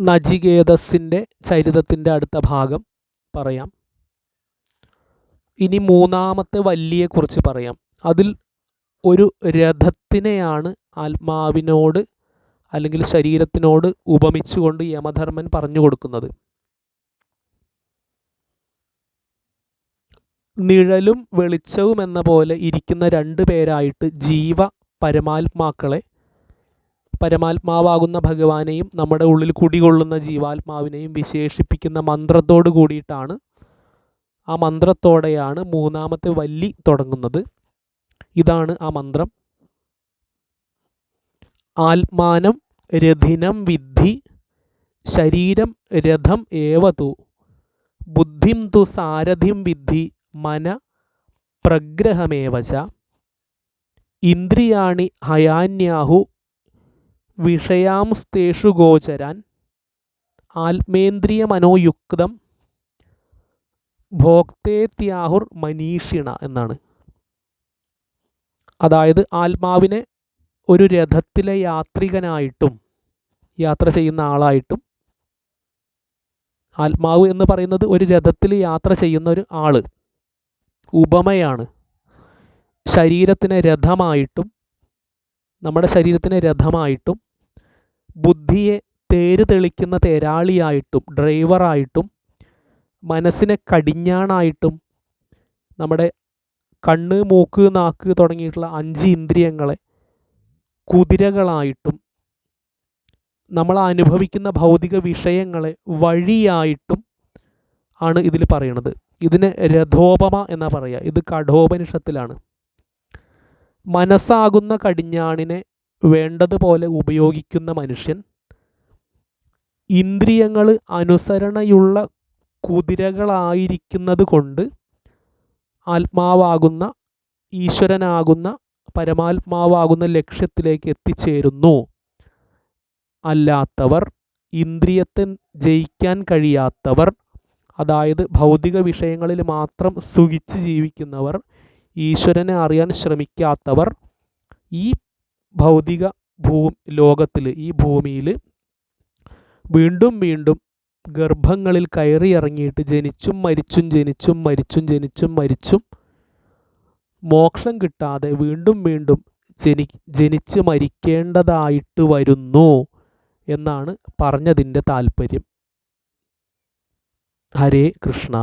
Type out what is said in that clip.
നചികേതസിന്റെ ചരിതത്തിന്റെ അടുത്ത ഭാഗം പറയാം. ഇനി മൂന്നാമത്തെ വല്ലിയെക്കുറിച്ച് പറയാം. അതിൽ ഒരു രഥത്തിനെയാണ് ആത്മാവിനോട് അല്ലെങ്കിൽ ശരീരത്തിനോട് ഉപമിച്ചുകൊണ്ട് യമധർമ്മൻ പറഞ്ഞു കൊടുക്കുന്നത്. നിഴലും വെളിച്ചവും എന്ന പോലെ ഇരിക്കുന്ന രണ്ട് പേരായിട്ട് ജീവ പരമാത്മാക്കളെ പരമാത്മാവാകുന്ന ഭഗവാനെയും നമ്മുടെ ഉള്ളിൽ കുടികൊള്ളുന്ന ജീവാത്മാവിനെയും വിശേഷിപ്പിക്കുന്ന മന്ത്രത്തോട് കൂടിയിട്ടാണ് ആ മന്ത്രത്തോടെയാണ് മൂന്നാമത്തെ വല്ലി തുടങ്ങുന്നത്. ഇതാണ് ആ മന്ത്രം. ആത്മാനം രഥിനം വിദ്ധി ശരീരം രഥം ഏവതു ബുദ്ധിം തു സാരഥിം വിദ്ധി മന പ്രഗ്രഹമേവച ഇന്ദ്രിയാണി ഹയാന്യാഹു വിഷയാംസ്തേഷു ഗോചരാൻ ആത്മേന്ദ്രിയ മനോയുക്തം ഭോക്തേത്യാഹുർ മനീഷിണ എന്നാണ്. അതായത് ആത്മാവിനെ ഒരു രഥത്തിലെ യാത്രികനായിട്ടും യാത്ര ചെയ്യുന്ന ആളായിട്ടും ആത്മാവ് എന്ന് പറയുന്നത് ഒരു രഥത്തിൽ യാത്ര ചെയ്യുന്ന ഒരു ആൾ ഉപമയാണ്. ശരീരത്തിനെ രഥമായിട്ടും നമ്മുടെ ശരീരത്തിനെ രഥമായിട്ടും ബുദ്ധിയെ തേര് തെളിക്കുന്ന തേരാളിയായിട്ടും ഡ്രൈവറായിട്ടും മനസ്സിനെ കടിഞ്ഞാണായിട്ടും നമ്മുടെ കണ്ണ് മൂക്ക് നാക്ക് തുടങ്ങിയിട്ടുള്ള അഞ്ച് ഇന്ദ്രിയങ്ങളെ കുതിരകളായിട്ടും നമ്മൾ അനുഭവിക്കുന്ന ഭൗതിക വിഷയങ്ങളെ വഴിയായിട്ടും ആണ് ഇതിൽ പറയണത്. ഇതിന് രഥോപമ എന്നാ പറയുക ഇത് കഠോപനിഷത്തിലാണ്. മനസ്സാകുന്ന കടിഞ്ഞാണിനെ വേണ്ടതുപോലെ ഉപയോഗിക്കുന്ന മനുഷ്യൻ ഇന്ദ്രിയങ്ങൾ അനുസരണയുള്ള കുതിരകളായിരിക്കുന്നത് കൊണ്ട് ആത്മാവാകുന്ന ഈശ്വരനാകുന്ന പരമാത്മാവാകുന്ന ലക്ഷ്യത്തിലേക്ക് എത്തിച്ചേരുന്നു. അല്ലാത്തവർ ഇന്ദ്രിയത്തെ ജയിക്കാൻ കഴിയാത്തവർ അതായത് ഭൗതിക വിഷയങ്ങളിൽ മാത്രം സുഖിച്ച് ജീവിക്കുന്നവർ ഈശ്വരനെ അറിയാൻ ശ്രമിക്കാത്തവർ ഈ ഭൗതിക ഭൂ ലോകത്തിൽ ഈ ഭൂമിയിൽ വീണ്ടും വീണ്ടും ഗർഭങ്ങളിൽ കയറി ഇറങ്ങിയിട്ട് ജനിച്ചും മരിച്ചും ജനിച്ചും മരിച്ചും ജനിച്ചും മരിച്ചും മോക്ഷം കിട്ടാതെ വീണ്ടും വീണ്ടും ജനി ജനിച്ച് മരിക്കേണ്ടതായിട്ട് വരുന്നു എന്നാണ് പറഞ്ഞതിന്റെ താല്പര്യം. ഹരേ കൃഷ്ണ.